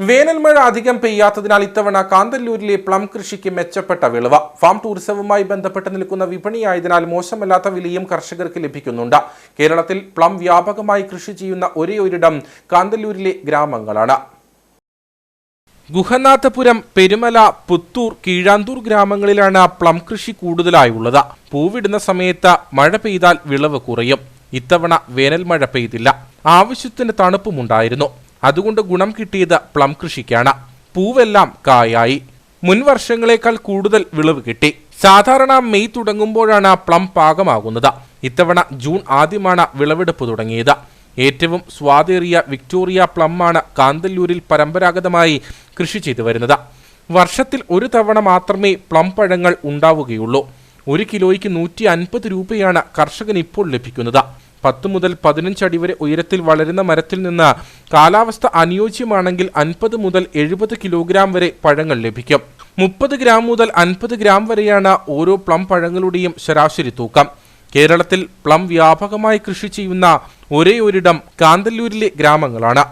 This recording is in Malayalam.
വേനൽ മഴ അധികം പെയ്യാത്തതിനാൽ ഇത്തവണ കാന്തല്ലൂരിലെ പ്ലം കൃഷിക്ക് മെച്ചപ്പെട്ട വിളവ്. ഫാം ടൂറിസവുമായി ബന്ധപ്പെട്ട് നിൽക്കുന്ന വിപണിയായതിനാൽ മോശമല്ലാത്ത വിലയും കർഷകർക്ക് ലഭിക്കുന്നുണ്ട്. കേരളത്തിൽ പ്ലം വ്യാപകമായി കൃഷി ചെയ്യുന്ന ഒരേ ഒരിടം കാന്തല്ലൂരിലെ ഗ്രാമങ്ങളാണ്. ഗുഹനാഥപുരം പെരുമല പുത്തൂർ കീഴാന്തൂർ ഗ്രാമങ്ങളിലാണ് പ്ലം കൃഷി കൂടുതലായുള്ളത്. പൂവിടുന്ന സമയത്ത് മഴ പെയ്താൽ വിളവ് കുറയും. ഇത്തവണ വേനൽ മഴ പെയ്തില്ല. ആവശ്യത്തിന് തണുപ്പുമുണ്ടായിരുന്നു. അതുകൊണ്ട് ഗുണം കിട്ടിയത് പ്ലം കൃഷിക്കാണ്. പൂവെല്ലാം കായായി. മുൻ വർഷങ്ങളേക്കാൾ കൂടുതൽ വിളവ് കിട്ടി. സാധാരണ മെയ് തുടങ്ങുമ്പോഴാണ് പ്ലം പാകമാകുന്നത്. ഇത്തവണ ജൂൺ ആദ്യമാണ് വിളവെടുപ്പ് തുടങ്ങിയത്. ഏറ്റവും സ്വാദേറിയ വിക്ടോറിയ പ്ലം ആണ് കാന്തല്ലൂരിൽ പരമ്പരാഗതമായി കൃഷി ചെയ്തു വരുന്നത്. വർഷത്തിൽ ഒരു തവണ മാത്രമേ പ്ലം പഴങ്ങൾ ഉണ്ടാവുകയുള്ളൂ. ഒരു കിലോയ്ക്ക് നൂറ്റി അൻപത് രൂപയാണ് കർഷകന് ഇപ്പോൾ ലഭിക്കുന്നത്. പത്ത് മുതൽ പതിനഞ്ച് അടി വരെ ഉയരത്തിൽ വളരുന്ന മരത്തിൽ നിന്ന് കാലാവസ്ഥ അനുയോജ്യമാണെങ്കിൽ അൻപത് മുതൽ എഴുപത് കിലോഗ്രാം വരെ പഴങ്ങൾ ലഭിക്കും. മുപ്പത് ഗ്രാം മുതൽ അൻപത് ഗ്രാം വരെയാണ് ഓരോ പ്ലം പഴങ്ങളുടെയും ശരാശരി തൂക്കം. കേരളത്തിൽ പ്ലം വ്യാപകമായി കൃഷി ചെയ്യുന്ന ഒരേ ഒരിടം കാന്തല്ലൂരിലെ ഗ്രാമങ്ങളാണ്.